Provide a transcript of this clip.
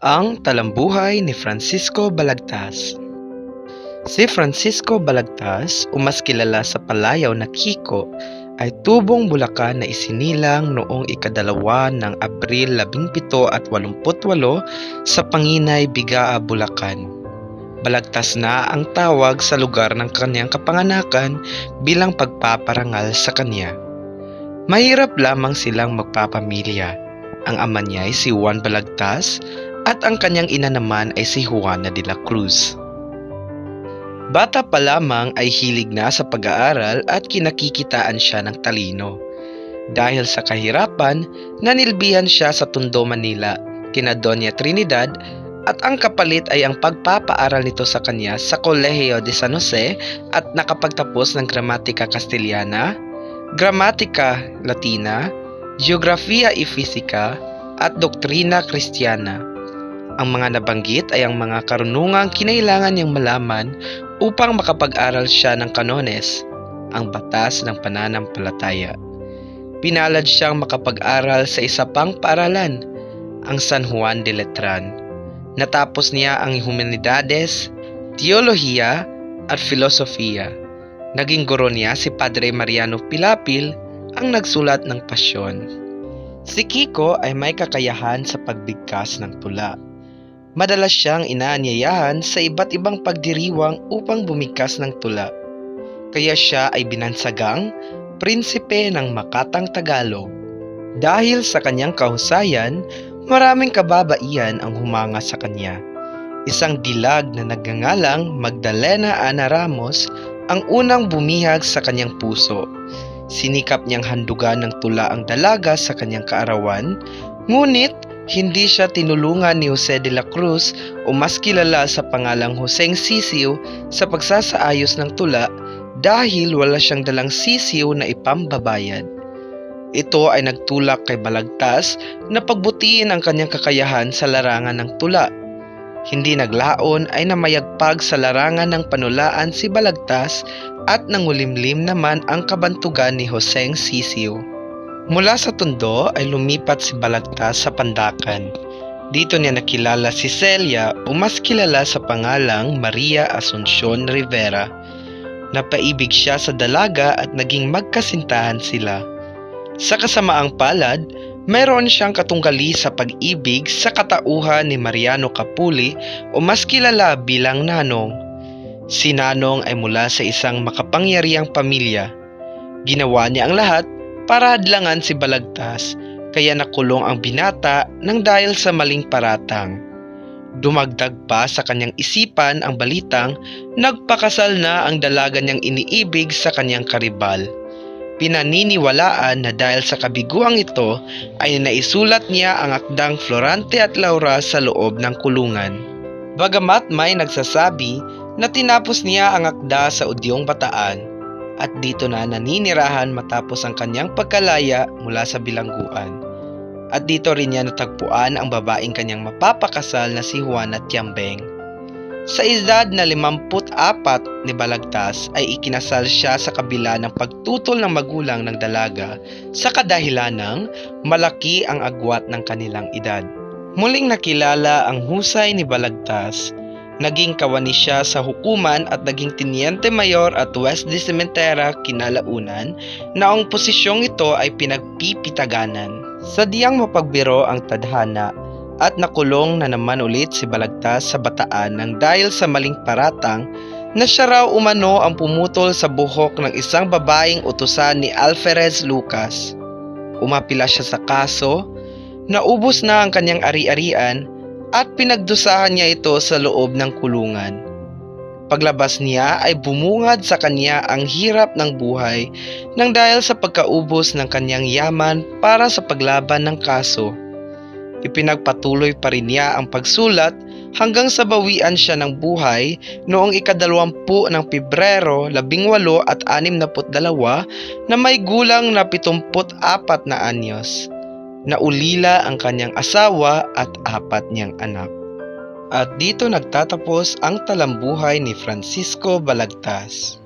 Ang talambuhay ni Francisco Balagtas Si Francisco Balagtas, o mas kilala sa palayaw na Kiko, ay tubong Bulacan na isinilang noong ikadalawa ng Abril 17 at 88 sa Panginay, Bigaa, Bulacan. Balagtas na ang tawag sa lugar ng kanyang kapanganakan bilang pagpaparangal sa kanya. Mahirap lamang silang magpapamilya. Ang ama niya ay si Juan Balagtas at ang kanyang ina naman ay si Juana de la Cruz. Bata pa lamang ay hilig na sa pag-aaral at kinakikitaan siya ng talino. Dahil sa kahirapan, nanilbihan siya sa Tondo, Manila, kina Doña Trinidad at ang kapalit ay ang pagpapaaral nito sa kanya sa Kolehiyo de San Jose at nakapagtapos ng Gramatika Castellana, Gramatika Latina, Geografia y Fisika at Doktrina Kristiyana. Ang mga nabanggit ay ang mga karunungang kinailangan niyang malaman upang makapag-aral siya ng kanones, ang batas ng pananampalataya. Pinalad siyang makapag-aral sa isa pang paaralan, ang San Juan de Letran. Natapos niya ang Humanidades, Teolohiya at Filosofiya. Naging guro niya si Padre Mariano Pilapil ang nagsulat ng Pasyon. Si Kiko ay may kakayahan sa pagbigkas ng tula. Madalas siyang inaanyayahan sa iba't ibang pagdiriwang upang bumigkas ng tula. Kaya siya ay binansagang prinsipe ng Makatang Tagalog. Dahil sa kanyang kahusayan, maraming kababaihan ang humanga sa kanya. Isang dilag na nagngangalang Magdalena Ana Ramos ang unang bumihag sa kanyang puso. Sinikap niyang handugan ng tula ang dalaga sa kanyang kaarawan, ngunit hindi siya tinulungan ni Jose de la Cruz o mas kilala sa pangalang Joseng Sisiw sa pagsasaayos ng tula dahil wala siyang dalang sisiw na ipambabayad. Ito ay nagtulak kay Balagtas na pagbutiin ang kanyang kakayahan sa larangan ng tula. Hindi naglaon ay namayagpag sa larangan ng panulaan si Balagtas at nangulimlim naman ang kabantugan ni Joseng Sisiw. Mula sa Tondo ay lumipat si Balagtas sa Pandakan. Dito niya nakilala si Celia o mas kilala sa pangalang Maria Asuncion Rivera. Napaibig siya sa dalaga at naging magkasintahan sila. Sa kasamaang palad, mayroon siyang katunggali sa pag-ibig sa katauhan ni Mariano Capuli o mas kilala bilang Nanong. Si Nanong ay mula sa isang makapangyariang pamilya. Ginawa niya ang lahat para hadlangan si Balagtas kaya nakulong ang binata nang dahil sa maling paratang. Dumagdag pa sa kanyang isipan ang balitang nagpakasal na ang dalaga niyang iniibig sa kanyang karibal. Pinaniniwalaan na dahil sa kabiguang ito ay naisulat niya ang akdang Florante at Laura sa loob ng kulungan. Bagamat may nagsasabi na tinapos niya ang akda sa Udyong Bataan at dito na naninirahan matapos ang kanyang pagkalaya mula sa bilangguan. At dito rin niya natagpuan ang babaeng kanyang mapapakasal na si Juana Tiambeng. Sa edad na 54 ni Balagtas ay ikinasal siya sa kabila ng pagtutol ng magulang ng dalaga sa kadahilan ng malaki ang agwat ng kanilang edad. Muling nakilala ang husay ni Balagtas Naging kawani siya sa hukuman at naging tiniente mayor at West de Cementera kinalaunan na ang posisyong ito ay pinagpipitaganan. Sadyang mapagbiro ang tadhana at nakulong na naman ulit si Balagtas sa bataan nang dahil sa maling paratang na siya raw umano ang pumutol sa buhok ng isang babaeng utusan ni Alferez Lucas. Umapila siya sa kaso, naubos na ang kanyang ari-arian at pinagdusahan niya ito sa loob ng kulungan. Paglabas niya ay bumungad sa kanya ang hirap ng buhay nang dahil sa pagkaubos ng kanyang yaman para sa paglaban ng kaso. Ipinagpatuloy pa rin niya ang pagsulat hanggang sa bawian siya ng buhay noong ikadalawampu ng Pebrero labing walo at anim na dalawa na may gulang na pitumput apat na anyos. Naulila ang kanyang asawa at apat niyang anak. At dito nagtatapos ang talambuhay ni Francisco Balagtas.